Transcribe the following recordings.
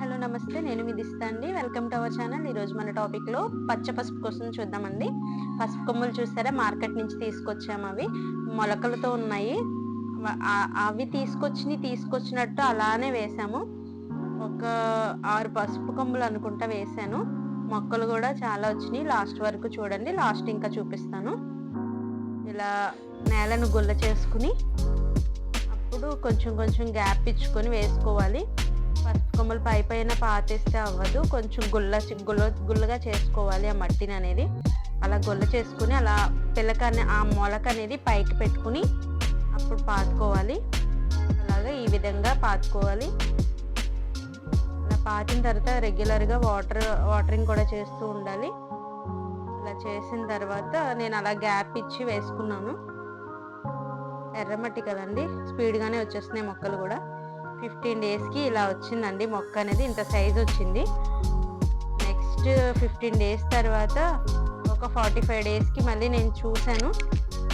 Hello నమస్తే. నేను మీ దిస్తా అండి. Welcome to our channel. ఈరోజు మన టాపిక్లో పచ్చ పసుపు కోసం చూద్దామండి. పసుపు కొమ్మలు చూసారా? మార్కెట్ నుంచి తీసుకొచ్చాము అవి. మొలకలతో ఉన్నాయి. అవి తీసుకొచ్చి తీసుకొచ్చినట్టు అలానే వేసాము. ఒక ఆరు పసుపు కొమ్మలు అనుకుంటా వేసాను. మొక్కలు కూడా చాలా వచ్చినాయి. లాస్ట్ వరకు చూడండి. లాస్ట్ ఇంకా చూపిస్తాను. ఇలా నేలను గుల్ల చేసుకుని అప్పుడు కొంచెం కొంచెం గ్యాప్ ఇచ్చుకొని వేసుకోవాలి. పసుపు కొమ్మలు పై పైన పాతేస్తే అవ్వదు. కొంచెం గుల్ల గుల్ల గుల్లగా చేసుకోవాలి ఆ మట్టిని అనేది. అలా గుల్ల చేసుకుని అలా పిల్లక ఆ మొలక అనేది పైకి పెట్టుకుని అప్పుడు పాతుకోవాలి. అలాగే ఈ విధంగా పాతుకోవాలి. అలా పాతిన తర్వాత రెగ్యులర్గా వాటర్ వాటరింగ్ కూడా చేస్తూ ఉండాలి. అలా చేసిన తర్వాత నేను అలా గ్యాప్ ఇచ్చి వేసుకున్నాను. ఎర్రమట్టి కదండి? స్పీడ్గానే వచ్చేస్తున్నాయి మొక్కలు కూడా. ఫిఫ్టీన్ డేస్కి ఇలా వచ్చిందండి. మొక్క అనేది ఇంత సైజ్ వచ్చింది. నెక్స్ట్ ఫిఫ్టీన్ డేస్ తర్వాత ఒక ఫార్టీ ఫైవ్ డేస్కి మళ్ళీ నేను చూశాను.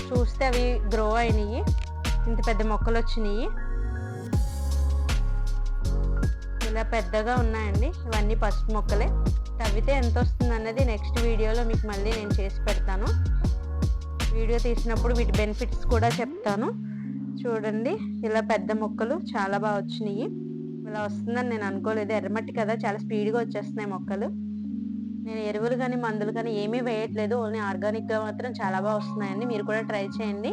చూస్తే అవి గ్రో అయినాయి. ఇంత పెద్ద మొక్కలు వచ్చినాయి. ఇలా పెద్దగా ఉన్నాయండి. ఇవన్నీ పసుపు మొక్కలే. తవ్వితే ఎంత వస్తుంది అన్నది నెక్స్ట్ వీడియోలో మీకు మళ్ళీ నేను చేసి పెడతాను. వీడియో తీసినప్పుడు వీటి బెనిఫిట్స్ కూడా చెప్తాను. చూడండి ఇలా పెద్ద మొక్కలు చాలా బాగా వచ్చినాయి. ఇలా వస్తుందని నేను అనుకోలేదు. ఎర్రమట్టి కదా చాలా స్పీడ్గా వచ్చేస్తున్నాయి మొక్కలు. నేను ఎరువులు కానీ మందులు కానీ ఏమీ వేయట్లేదు. ఓన్లీ ఆర్గానిక్గా మాత్రం చాలా బాగా వస్తున్నాయండి. మీరు కూడా ట్రై చేయండి.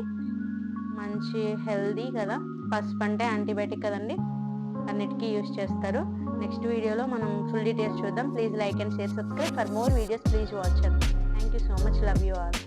మంచి హెల్దీ కదా. పసుపు అంటే యాంటీబయాటిక్ కదండి. అన్నిటికీ యూస్ చేస్తారు. నెక్స్ట్ వీడియోలో మనం ఫుల్ డీటెయిల్స్ చూద్దాం. Please like and share subscribe. For more videos please watch thank you so much. Love you all.